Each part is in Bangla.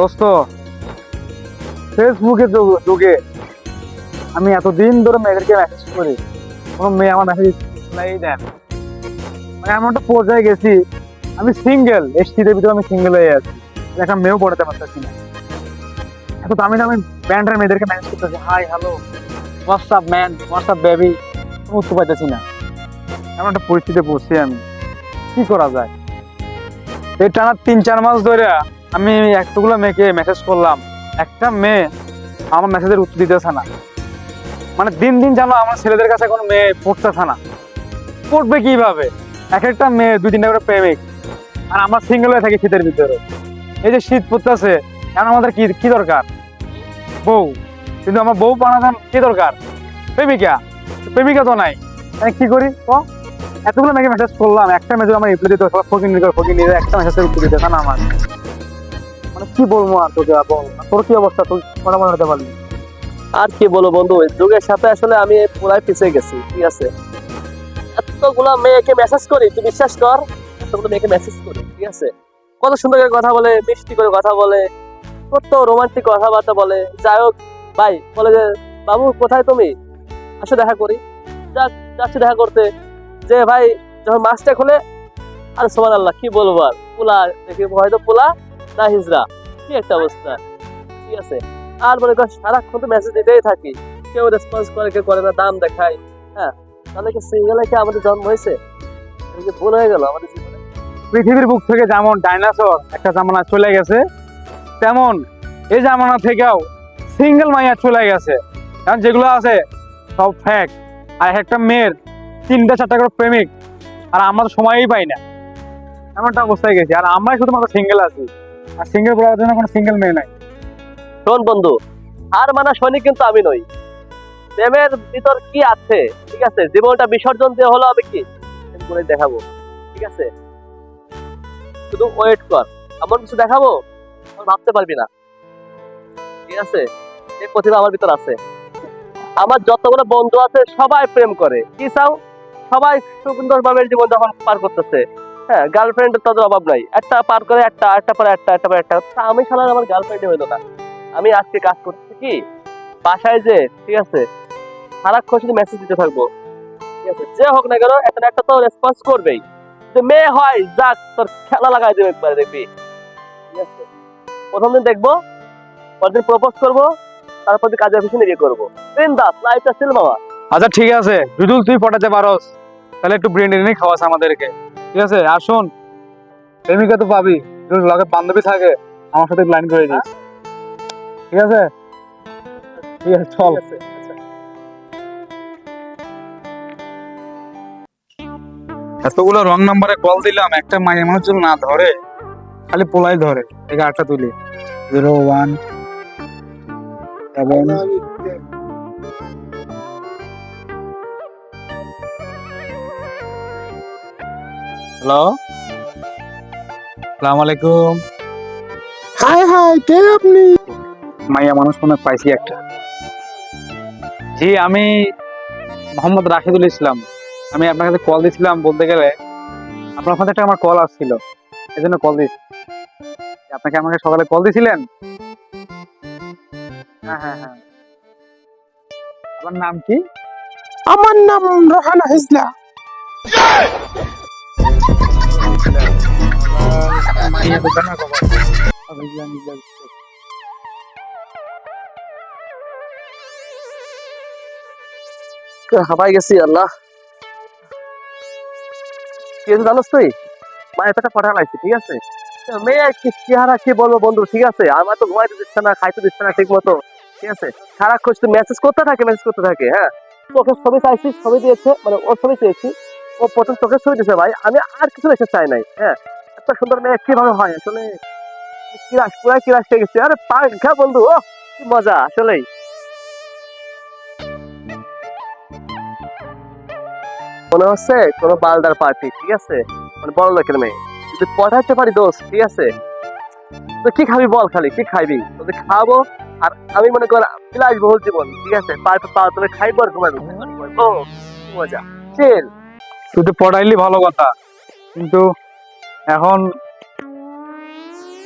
দোস্ত ফেসবুকে যুগ- আমি এতদিন ধরে মেয়েদেরকে মেসেজ করি, কোনো মেয়ে আমার মেসেজ রিপ্লাই দেন মানে এমন একটা পর্যায়ে গেছি, আমি সিঙ্গেল শীতের ভিতরে আমি সিঙ্গেল হয়ে আছি। একটা মেয়েও পড়াতে পারতেছি না। এত দামি দামি ব্যান্ডের মেয়েদেরকে মেসেজ করতেছি hi hello WhatsApp man WhatsApp baby উত্তর পাইতেছি না। এমন একটা পরিস্থিতিতে পড়ছি আমি। কি করা যায়? এই টানা তিন, চার মাস ধরে আমি এতগুলো মেয়েকে মেসেজ করলাম, একটা মেয়ে আমার মেসেজের উত্তর দিতেছে না। মানে দিন দিন জানো আমার ছেলেদের কাছে কোনো মেয়ে পড়তেছে না। পড়বে কীভাবে? এক একটা মেয়ে দুই তিনটা করে প্রেমিক, আর আমরা সিঙ্গেল হয়ে থাকি শীতের ভিতরে। এই যে শীত পড়তেছে, এখন আমাদের কি কি দরকার? বউ। কিন্তু আমার বউ বানাতাম কি দরকার? প্রেমিকা। প্রেমিকা তো নাই। আমি কি করি? ও এতগুলো মেয়েকে মেসেজ করলাম, একটা মেসেজ আমার রিপ্লাই দিতে সব ফকিং নিয়ে ফকিং নিয়ে একটা মেসেজের উত্তর দিতে না আমার? কি বলব আর তোকে বল তোর কি অবস্থা? তুই মনে মনে হতে পারলি আর কি বলব বন্ধু যুগের সাথে আসলে আমি পুরাই পিছিয়ে গেছি, ঠিক আছে? এতগুলা মেয়েকে মেসেজ করি, তুই বিশ্বাস কর, এতগুলো মেয়েকে মেসেজ করি, ঠিক আছে? কত সুন্দর করে কথা বলে, মিষ্টি করে কথা বলে, কত রোমান্টিক কথাবার্তা বলে। যাই হোক, ভাই, বলে যে, বাবু, কোথায় তুমি? আসো দেখা করি। যাচ্ছি দেখা করতে। যে ভাই, যখন মাছটা খুলে, আর সোমান আল্লাহ কি বলব আর? পোলা, দেখি, হয়তো পোলা না হিজড়া কি একটা অবস্থা? ঠিক আছে। আর মনে কর সারাক্ষণ তো মেসেজ দিতেই থাকি। কেউ রেসপন্স করে, কেউ করে না, দাম দেখায়। হ্যাঁ তাহলে কি সিঙ্গেলে কি আমাদের জন্ম হয়েছে? ভুল হয়ে গেল আমাদের জীবনে? পৃথিবীর বুক থেকে যেমন ডাইনোসর একটা জামানা চলে গেছে, তেমন এই জামানা থেকেও সিঙ্গেল মাইয়া চলে গেছে। কারণ যেগুলো আছে সব ফ্যাক আর একটা মেয়ের তিনটা, চারটা করে প্রেমিক, আর আমরা সময়ই পাই না। এমন একটা অবস্থায় গেছি। আর আমরাই শুধুমাত্র সিঙ্গেল আছি। আর সিঙ্গেল বলার জন্য কোনো সিঙ্গেল মেয়ে নাই। শোন বন্ধু, আর মানা সৈনিক কিন্তু আমি নই। প্রেমের ভিতর কি আছে? ঠিক আছে, জীবনটা বিসর্জন দিয়ে হলো আমি কি? করে দেখাবো। ঠিক আছে? শুধু ওয়েট কর। এমন কিছু দেখাবো? ভাবতে পারবি না। ঠিক আছে? প্রতিভা আমার ভিতর আছে। আমার যতগুলো বন্ধু আছে, সবাই প্রেম করে। কি চাও? সবাই সুন্দর ভাবে জীবন যখন পার করতেছে। হ্যাঁ গার্লফ্রেন্ডের তাদের অভাব নাই। একটা পার করে একটা একটা পরে একটা একটা পরে একটা। আমি সারা আমার গার্লফ্রেন্ডে হইল না। আমি আজকে কাজ করছি কি? বাসায় যে, ঠিক আছে? সারাক্ষণ শুধু মেসেজ দিতে থাকব। যে হোক না কেন একটা একটা তো রেসপন্স করবেই। যে মেয়ে হয়, যাক, তোর খেলা লাগাই দেবে একবার, দেখবি। প্রথম দিন দেখব পরদিন প্রপোজ করব, তারপর কাজের পিছনে বিয়ে করব। বিন্দাস লাইফটা সিল মামা। আচ্ছা ঠিক আছে। দুদুল, তুই পটাতে পারস। তাহলে একটু ব্রেন এনে খাওয়াস আমাদেরকে। ঠিক আছে, আর শোন, প্রেমিকা তো পাবি লগে বান্ধবী থাকে, আমার সাথে লাইন করে দিস। ঠিক আছে? ঠিক আছে, চল। এতগুলো রং নাম্বারে কল দিলাম, একটা মাঝে মানুষ যদি না ধরে, খালি পোলাই ধরে আটটা তুলি। জিরো ওয়ান সেভেন হ্যালো সালাম আলাইকুম হাই হাই কে আপনি? মাইয়া মানুষ মনে পাইছি একটা। জি আমি মোহাম্মদ রাশিদুল ইসলাম। আমি আপনার কাছে কল দিছিলাম বলতে গেলে আপনার কাছে একটা আমার কল আসছিল। এই জন্য কল দিয়েছি আপনাকে আমাকে সকালে কল দিছিলেন? হ্যাঁ হ্যাঁ হ্যাঁ। আপনার নাম কি? আমার নাম রোহানা হিজলা। দোকানের গেছি, আল্লাহ। কি জানোস তুই? মায়ের পেটা পাঠা লাগছে ঠিক আছে? তো মেয়ে, কি চেহারা, কি বলব বন্ধু, ঠিক আছে? আমার তো ঘুমাইতে দিচ্ছে না, খাইতে দিচ্ছে না ঠিক মতো ঠিক আছে? সারাক্ষণ মেসেজ করতে থাকে মেসেজ করতে থাকে হ্যাঁ? চোখের ছবি চাইছি, ছবি দিয়েছে মানে ওর ছবি চেয়েছি ও প্রথম চোখের ছবি দিয়েছে ভাই। আমি আর কিছু দেখতে চাই নাই হ্যাঁ। এত সুন্দর মেয়ে কীভাবে হয়? আসলে কিরাস পুরো কিরাস হয়ে গেছে। আরে পাঙ্খা বন্ধু ও কি মজা, আসলেই। মনে হচ্ছে কোনো বালদার পার্টি ঠিক আছে? মানে বড় লোকের মেয়ে। যদি পটাইতে পারি দোষ, ঠিক আছে? তো কি খাবি বল খালি, কি খাইবি? তোদের খাব আর আমি মনে কর বিলাস বহুল জীবন, ঠিক আছে? পার পা তোকে খাইবো আর ঘুমাবো। ও মজা। চিল তুই তো পড়াইলি ভালো কথা, কিন্তু এখন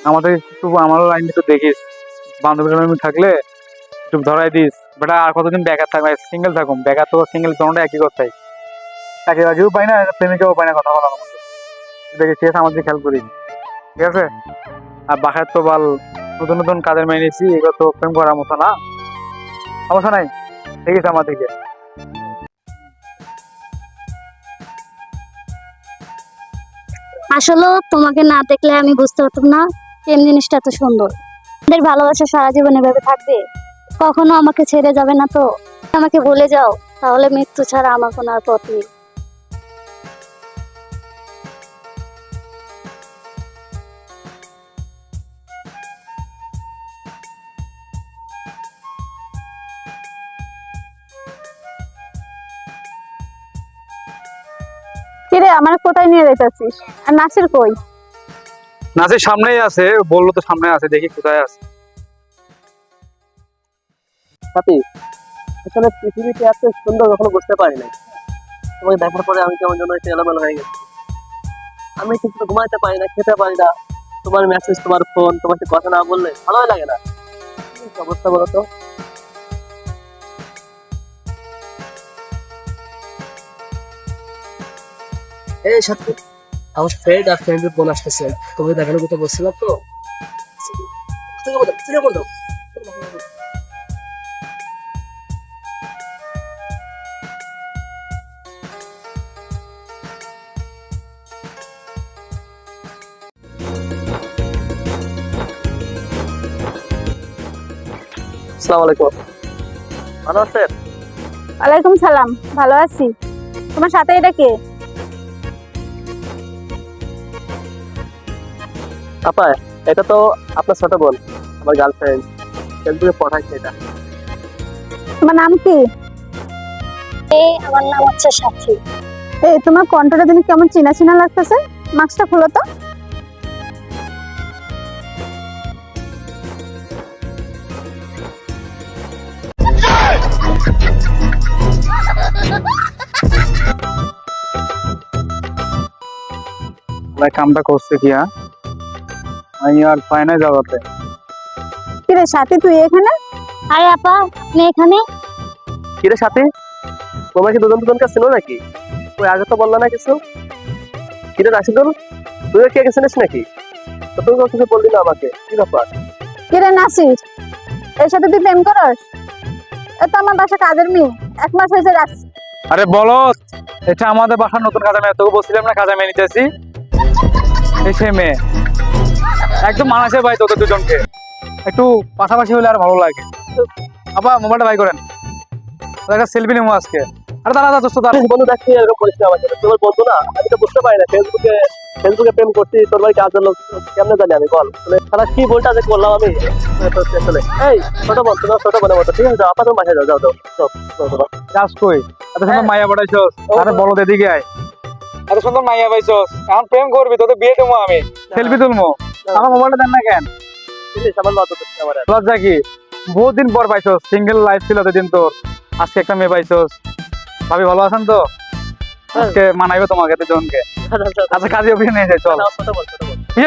আমাদের একটু আমার লাইন একটু দেখিস বান্ধবী থাকলে একটু ধরাই দিস। বেটা আর কতদিন বেকার থাকবে? সিঙ্গেল থাকুম, বেকার তো সিঙ্গেল তোমরা একই কথাই। চাকরি বাজিও পাই না, প্রেমিকাও পাই না কথা বলার মতো দেখি আছে আমাদের খেয়াল করিস। ঠিক আছে? আর বাসার তো বাল নতুন নতুন কাজের মেয়ে নিয়েছি, এগুলো তো প্রেম করার মতো না। সমস্যা নাই। আছে আমার দিকে। আসলে তোমাকে না দেখলে আমি বুঝতে পারতাম না প্রেম জিনিসটা এত সুন্দর। আমাদের ভালোবাসা সারা জীবন এভাবে থাকবে। কখনো আমাকে ছেড়ে যাবে না তো। আমাকে বলে যাও, তাহলে মৃত্যু ছাড়া আমার কোনো আর পথ নেই। কিরে আমার কোথায় নিয়ে যেতেছিস আর নাসির কই? নাচের সামনেই আছে বলল তো সামনে আছে দেখি কোথায় আছে। সাথী আসলে পৃথিবীতে এত সুন্দর কখনো বুঝতে পারি নাই। তোমাকে দেখার পরে আমি কেমন যেন একটু এলোমেলো হয়ে গেছি। আমি ঠিক ঘুমাইতে পারি না খেতে পারি না। তোমার মেসেজ তোমার ফোন তোমার সাথে কথা না বললে ভালোই লাগে না। কি অবস্থা বলো তো? এই সাথে আমার ফ্রেন্ড আর ফ্রেন্ডের বোন আসতেছে। তুমি দেখানোর কথা বলছিলাম তো। আসসালামু আলাইকুম। ভালো আছেন? ওয়ালাইকুম সালাম, ভালো আছি। তোমার সাথে এটা কে? আপা এটা তো আপনার ছোট বোন আমার গার্লফ্রেন্ড ফেসবুকে পাঠাইছে এটা তোমার নাম কি? এই আমার নাম হচ্ছে সাথী। এই তোমার কণ্ঠটা দিন কেমন চিনা চিনা লাগতেছে। মাস্কটা খুলো তো। ভাই কামটা করছে কি হ্যাঁ? আমি আর পাই না জগতে কিরে সাথী তুই এখানে? আরে আপা আপনি এখানে? কিরে সাথে? তোমার কি দুজন দুজনকে ছিল নাকি? ওই আগে তো বললা না কিছু। কিরে রাশিদুল তুইও কি আগে চিনিস নাকি? তো তুই কিছু বললি না আমাকে কি ব্যাপার? কিরে নাসির এর সাথে তুই প্রেম করস? এ তো আমার বাসা কাজের মেয়ে এক মাস হয়েছে রাখছি। আরে বলো এটা আমাদের বাসার নতুন কাজা মেয়ে তোকে বলছিলাম না কাজা মেয়ে নিতেছি এই সে মেয়ে। একদম মানাসে ভাই তোদের দুজনকে। একটু পাশাপাশি হলে আর ভালো লাগে। আবার মোবাইলটা ভাই করেন। একটা সেলফি নেব আজকে। আরে দাঁড়া দোস্ত বন্ধু দেখছি এরকম করিস না আমাকে তোমার বন্ধু না আমি তো বুঝতে পারি না ফেসবুকে ফেসবুকে প্রেম করছি তোর কাজের লোক কেমনে জানি আমি বল। মানে সারা কি বলটা যে করলাম আমি? আসলে এই ছোট বোন তোমার ছোট মতো। ঠিক আছে যাও যাও। কাজ কই? এত সুন্দর মাইয়া পাঠাইছস আরে বলো এদিকে আয়। এত সুন্দর মাইয়া পাইছস এখন প্রেম করবি তোদের বিয়ে দেবো আমি। সেলফি তুলবো আমার মোবাইলটা দেন না কেন? লজ্জা কি? বহুত দিন পর পাইছস সিঙ্গেল লাইফ ছিল এতদিন তোর। আজকে একটা মেয়ে পাইছস। ভাবি ভালো আছেন তো? আজকে মানাইবে তোমাকে দুজনকে। আচ্ছা কাজে অফিসে নিয়ে যাই চল। না, ছোট বোন ছোট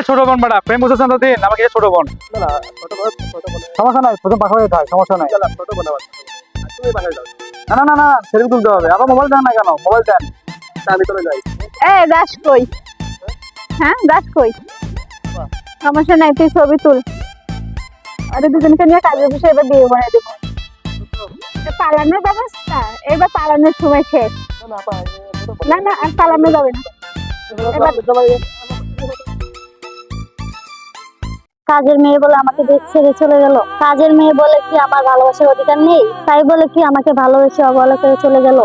ছোট বেটা প্রেম বুঝেছেন তো দিন? আমাকে ছোট বোন। না না ছোট বোন ছোট সমস্যা নাই প্রথম পাশাপাশি থাক সমস্যা নাই। না, না, ছোট না না না না সেলফি তুলতে হবে। আবার মোবাইল দেন না কেন? মোবাইল দেন। আমি চলে যাই। এ গাছ কই? হ্যাঁ গাছ কই? সমস্যা নাই, তুই ছবি তুল। আরে দুজনকে নিয়ে কাজের বিষয়ে এবার বিয়ে বানিয়ে দেবো। পালানোর ব্যবস্থা? এবার পালানোর সময় শেষ। না না, আর পালানো যাবে না। কাজের মেয়ে বলে আমাকে ছেড়ে চলে গেল। কাজের মেয়ে বলে কি আমার ভালোবাসার অধিকার নেই? তাই বলে কি আমাকে ভালোবেসে অবহেলা করে চলে গেল?